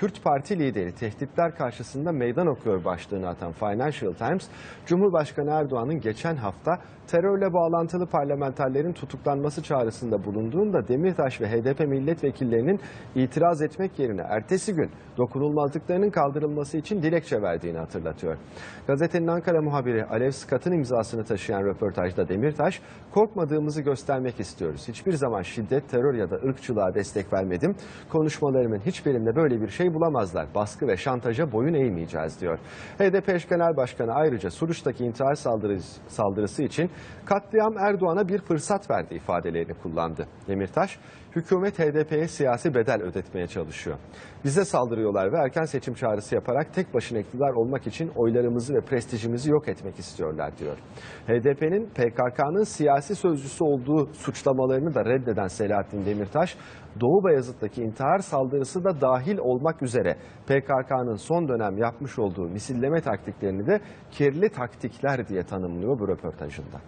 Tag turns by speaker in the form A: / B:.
A: Kürt Parti lideri tehditler karşısında meydan okuyor başlığını atan Financial Times, Cumhurbaşkanı Erdoğan'ın geçen hafta terörle bağlantılı parlamenterlerin tutuklanması çağrısında bulunduğunda Demirtaş ve HDP milletvekillerinin itiraz etmek yerine ertesi gün dokunulmazlıklarının kaldırılması için dilekçe verdiğini hatırlatıyor. Gazetenin Ankara muhabiri Alev Skat'ın imzasını taşıyan röportajda Demirtaş, korkmadığımızı göstermek istiyoruz. Hiçbir zaman şiddet, terör ya da ırkçılığa destek vermedim. Konuşmalarımın hiçbirinde böyle bir şey bulamazlar. Baskı ve şantaja boyun eğmeyeceğiz diyor. HDP eş genel başkanı ayrıca Suruç'taki intihar saldırısı, için katliam Erdoğan'a bir fırsat verdi ifadelerini kullandı. Demirtaş, hükümet HDP'ye siyasi bedel ödetmeye çalışıyor. Bize saldırıyorlar ve erken seçim çağrısı yaparak tek başına iktidar olmak için oylarımızı ve prestijimizi yok etmek istiyorlar diyor. HDP'nin PKK'nın siyasi sözcüsü olduğu suçlamalarını da reddeden Selahattin Demirtaş, Doğu Bayazıt'taki intihar saldırısı da dahil olmak üzere PKK'nın son dönem yapmış olduğu misilleme taktiklerini de kirli taktikler diye tanımlıyor bu röportajında.